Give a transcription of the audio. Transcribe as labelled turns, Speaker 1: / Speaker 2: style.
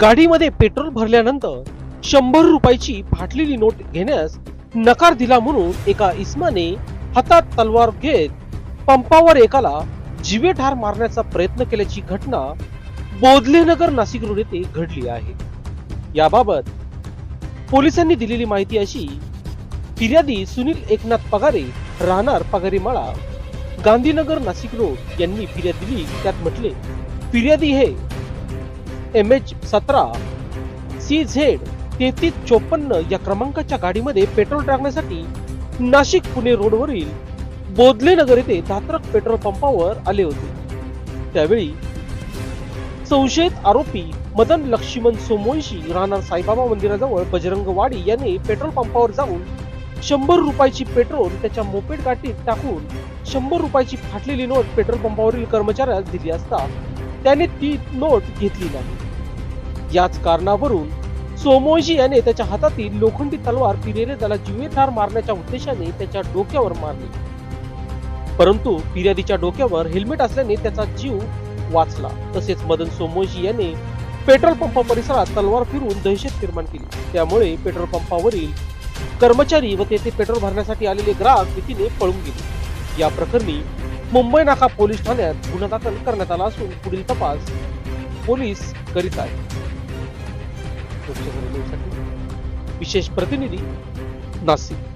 Speaker 1: गाडीमध्ये पेट्रोल भरल्यानंतर शंभर रुपयाची फाटलेली नोट घेण्यास नकार दिला म्हणून एका इस्माने हातात तलवार घेत पंपावर एकाला जीवे ठार मारण्याचा प्रयत्न केल्याची घटना बोधलेनगर नाशिक रोड येथे घडली आहे. याबाबत पोलिसांनी दिलेली माहिती अशी फिर्यादी सुनील एकनाथ पगारे राहणार पगारी माळा गांधीनगर नाशिक रोड यांनी फिर्याद दिली. त्यात म्हटले फिर्यादी हे एम एच सतरा सी झेड तेहतीस चोपन्न या क्रमांकाच्या गाडीमध्ये पेट्रोल टाकण्यासाठी नाशिक पुणे रोडवरील बोधले नगर येथे धात्रक पेट्रोल पंपावर आले होते. त्यावेळी संशयित आरोपी मदन लक्ष्मण सोमवंशी राहणार साईबाबा मंदिराजवळ बजरंगवाडी याने पेट्रोल पंपावर जाऊन शंभर रुपयाची पेट्रोल त्याच्या मोपेड गाठीत टाकून शंभर रुपयाची फाटलेली नोट पेट्रोल पंपावरील कर्मचाऱ्यास दिली असता त्याने ती नोट घेतली नाही. याच कारणावरून सोमोजी याने त्याच्या हातातील लोखंडी तलवार फिरेले त्याला जीवेठार मारण्याच्या उद्देशाने त्याच्या डोक्यावर मारली. परंतु फिर्यादीच्या डोक्यावर हेल्मेट असल्याने त्याचा जीव वाचला. तसेच मदन सोमोजी याने पेट्रोल पंप परिसरात तलवार फिरून दहशत निर्माण केली. त्यामुळे पेट्रोल पंपावरील कर्मचारी व तेथे पेट्रोल भरण्यासाठी आलेले ग्राहक भीतीने पळून गेले. या प्रकरणी मुंबई नाका पोलीस ठाण्यात गुन्हा दाखल करण्यात आला असून पुढील तपास पोलीस करीत आहेत. विशेष प्रतिनिधी नाशिक.